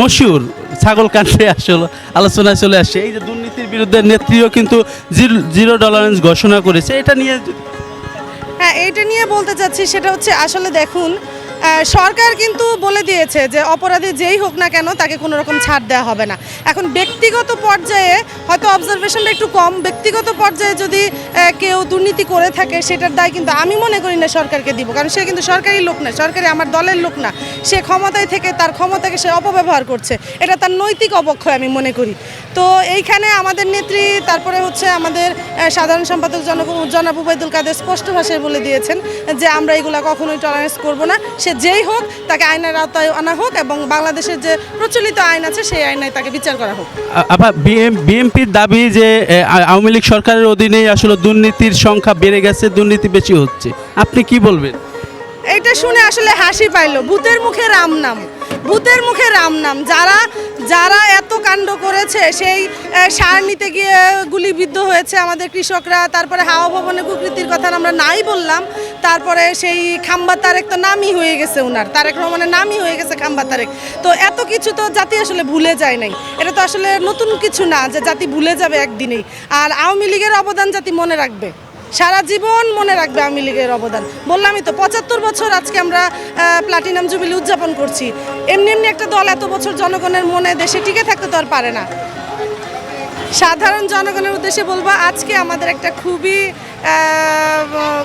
মশিউর, ছাগল কাণ্ডে আসলে, আলোচনায় চলে আসছে। এই যে দুর্নীতির বিরুদ্ধে নেত্রীও কিন্তু জিরো টলারেন্স ঘোষণা করেছে। এটা নিয়ে হ্যাঁ এইটা নিয়ে বলতে চাচ্ছি, সেটা হচ্ছে আসলে দেখুন সরকার কিন্তু বলে দিয়েছে যে অপরাধী যেই হোক না কেন তাকে কোনো রকম ছাড় দেওয়া হবে না। এখন ব্যক্তিগত পর্যায়ে হয়তো অবজারভেশনটা একটু কম, ব্যক্তিগত পর্যায়ে যদি কেউ দুর্নীতি করে থাকে সেটার দায় কিন্তু আমি মনে করি না সরকারকে দিব, কারণ সে কিন্তু সরকারি লোক না, সরকারি আমার দলের লোক না। সে ক্ষমতায় থেকে তার ক্ষমতাকে সে অপব্যবহার করছে, এটা তার নৈতিক অবক্ষয় আমি মনে করি। তো এইখানে আমাদের নেত্রী, তারপরে হচ্ছে আমাদের সাধারণ সম্পাদক জনক জনাব উবাইদুল কাদের স্পষ্ট ভাষায় বলে দিয়েছেন যে আমরা এগুলা কখনোই টলারেন্স করব না, সে যেই হোক তাকে আইনের আওতায় আনা হোক এবং বাংলাদেশের যে প্রচলিত আইন আছে সেই আইনে তাকে বিচার করা হোক। আবার বিএমপির দাবি যে আওয়ামী লীগ সরকারের অধীনেই আসলে দুর্নীতির সংখ্যা বেড়ে গেছে দুর্নীতি বেশি হচ্ছে। আপনি কি বলবেন? এটা শুনে আসলে হাসি পাইলো। ভূতের মুখে রাম নাম। ভূতের মুখে রাম নাম। যারা যারা এত কাণ্ড করেছে সেই সার নিতে গিয়ে গুলিবিদ্ধ হয়েছে আমাদের কৃষকরা, তারপরে হাওয়া ভবনে কুকৃতির কথা আমরা নাই বললাম, তারপরে সেই খাম্বা তারেক তো নামই হয়ে গেছে ওনার তারেক রহমানের নামই হয়ে গেছে খাম্বা তারেক। তো এত কিছু তো জাতি আসলে ভুলে যায় নাই, এটা তো আসলে নতুন কিছু না যে জাতি ভুলে যাবে একদিনেই। আর আওয়ামী লীগের অবদান জাতি মনে রাখবে, সারা জীবন মনে রাখবে আওয়ামী লীগের অবদান। বললামই তো, পঁচাত্তর বছর আজকে আমরা প্লাটিনাম জুবিলি উদযাপন করছি, এমনি এমনি একটা দল এত বছর জনগণের মনে দেশে টিকে থাকতে তো আর পারে না। সাধারণ জনগণের উদ্দেশ্যে বলব, আজকে আমাদের একটা খুবই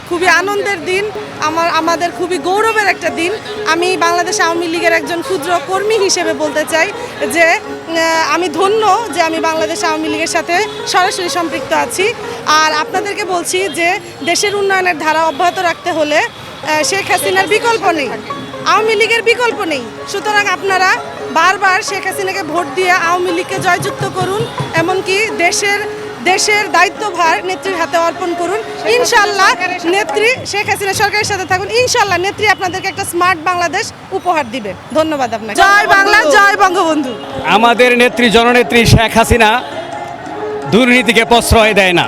খুবই আনন্দের দিন, আমার, আমাদের খুবই গৌরবের একটা দিন। আমি বাংলাদেশ আওয়ামী লীগের একজন ক্ষুদ্র কর্মী হিসেবে বলতে চাই যে আমি ধন্য যে আমি বাংলাদেশ আওয়ামী লীগের সাথে সরাসরি সম্পৃক্ত আছি। আর আপনাদেরকে বলছি যে, দেশের উন্নয়নের ধারা অব্যাহত রাখতে হলে শেখ হাসিনার বিকল্প নেই। আওয়ামী লীগের বিকল্প নেই। সুতরাং আপনারা বারবার শেখ হাসিনাকে ভোট দিয়ে আওয়ামী লীগকে জয়যুক্ত করুন এমনকি দেশের দেশের দায়িত্বভার নেত্রীর হাতে অর্পণ করুন। ইনশাল্লাহ নেত্রী শেখ হাসিনা সরকারের সাথে থাকুন। ইনশাল্লাহ নেত্রী আপনাদেরকে একটা স্মার্ট বাংলাদেশ উপহার দিবে। ধন্যবাদ আপনাকে। জয় বাংলা জয় বঙ্গবন্ধু। আমাদের নেত্রী জননেত্রী শেখ হাসিনা দুর্নীতিকে প্রশ্রয় দেয় না।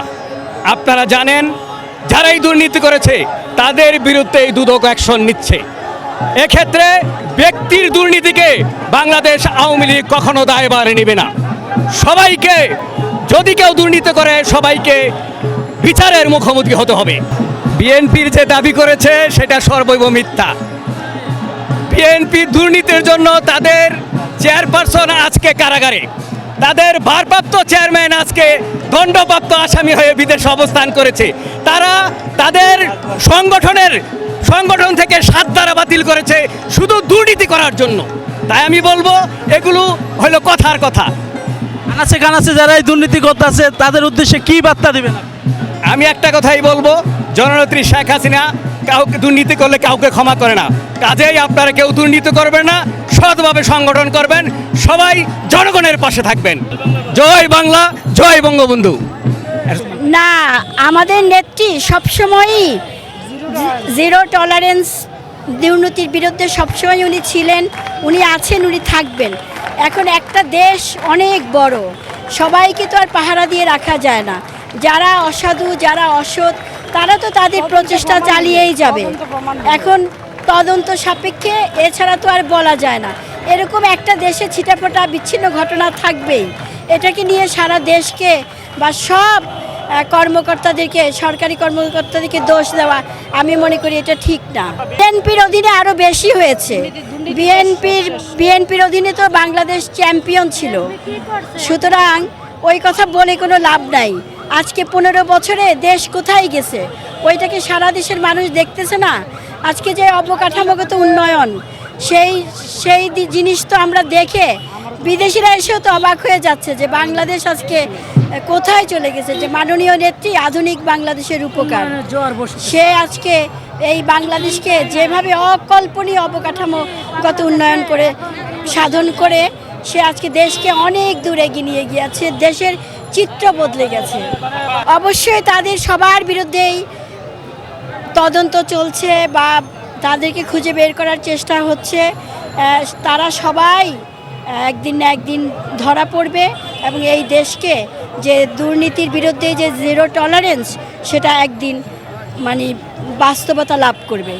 আপনারা জানেন যারাই দুর্নীতি করেছে তাদের বিরুদ্ধে এই দুদক অ্যাকশন নিচ্ছে। এক্ষেত্রে ব্যক্তির দুর্নীতিকে বাংলাদেশ আওয়ামী লীগ কখনো দায়ভার নেবে না। সবাইকে, যদি কেউ দুর্নীতি করে, সবাইকে বিচারের মুখোমুখি হতে হবে। বিএনপির যে দাবি করেছে, সেটা সর্বৈব মিথ্যা। বিএনপি দুর্নীতির জন্য তাদের চেয়ারপারসন আজকে কারাগারে। তাদের ভারপ্রাপ্ত চেয়ারম্যান আজকে দণ্ডপ্রাপ্ত আসামি হয়ে বিদেশে অবস্থান করেছে। তারা তাদের সংগঠনের সংগঠন থেকে সাত দ্বারা বাতিল করেছে শুধু দুর্নীতি করার জন্য। তাই আমি বলব এগুলো হলো কথার কথা। কানাচে কানাচে যারা এই দুর্নীতি করতেছে তাদের উদ্দেশ্যে কি বার্তা দিবেন? আমি একটা কথাই বলব জননেত্রী শেখ হাসিনা কাউকে দুর্নীতি করলে কাউকে ক্ষমা করে না। কাজেই আপনারা কেউ দুর্নীতি করবেন না সৎভাবে সংগঠন করবেন সবাই জনগণের পাশে থাকবেন। জয় বাংলা জয় বঙ্গবন্ধু। না আমাদের নেত্রী সবসময়ই জিরো টলারেন্স দুর্নীতির বিরুদ্ধে সবসময় উনি ছিলেন উনি আছেন উনি থাকবেন। এখন একটা দেশ অনেক বড় সবাইকে তো আর পাহারা দিয়ে রাখা যায় না। যারা অসাধু যারা অসৎ তারা তো তাদের প্রচেষ্টা চালিয়েই যাবে। এখন তদন্ত সাপেক্ষে এছাড়া তো আর বলা যায় না। এরকম একটা দেশে ছিটাফোটা বিচ্ছিন্ন ঘটনা থাকবেই। এটাকে নিয়ে সারা দেশকে বা সব কর্মকর্তাদেরকে, সরকারি কর্মকর্তাদেরকে দোষ দেওয়া, আমি মনে করি এটা ঠিক না। বিএনপির অধীনে আরও বেশি হয়েছে। বিএনপির বিএনপির অধীনে তো বাংলাদেশ চ্যাম্পিয়ন ছিল। সুতরাং ওই কথা বলে কোনো লাভ নাই। আজকে পনেরো বছরে দেশ কোথায় গেছে? ওইটাকে সারা দেশের মানুষ দেখতেছে না। আজকে যে অবকাঠামোগত উন্নয়ন সেই সেই জিনিস তো আমরা দেখে বিদেশিরা এসেও তো অবাক হয়ে যাচ্ছে যে বাংলাদেশ আজকে কোথায় চলে গেছে যে মাননীয় নেত্রী আধুনিক বাংলাদেশের উপকার। সে আজকে এই বাংলাদেশকে যেভাবে অকল্পনীয় অবকাঠামোগত উন্নয়ন করে সাধন করে সে আজকে দেশকে অনেক দূরে এগিয়ে নিয়ে গিয়েছে দেশের চিত্র বদলে গেছে। অবশ্যই তাদের সবার বিরুদ্ধেই তদন্ত চলছে বা তাদেরকে খুঁজে বের করার চেষ্টা হচ্ছে তারা সবাই একদিন না একদিন ধরা পড়বে এবং এই দেশকে যে দুর্নীতির বিরুদ্ধে যে জিরো টলারেন্স সেটা একদিন মানে বাস্তবতা লাভ করবে।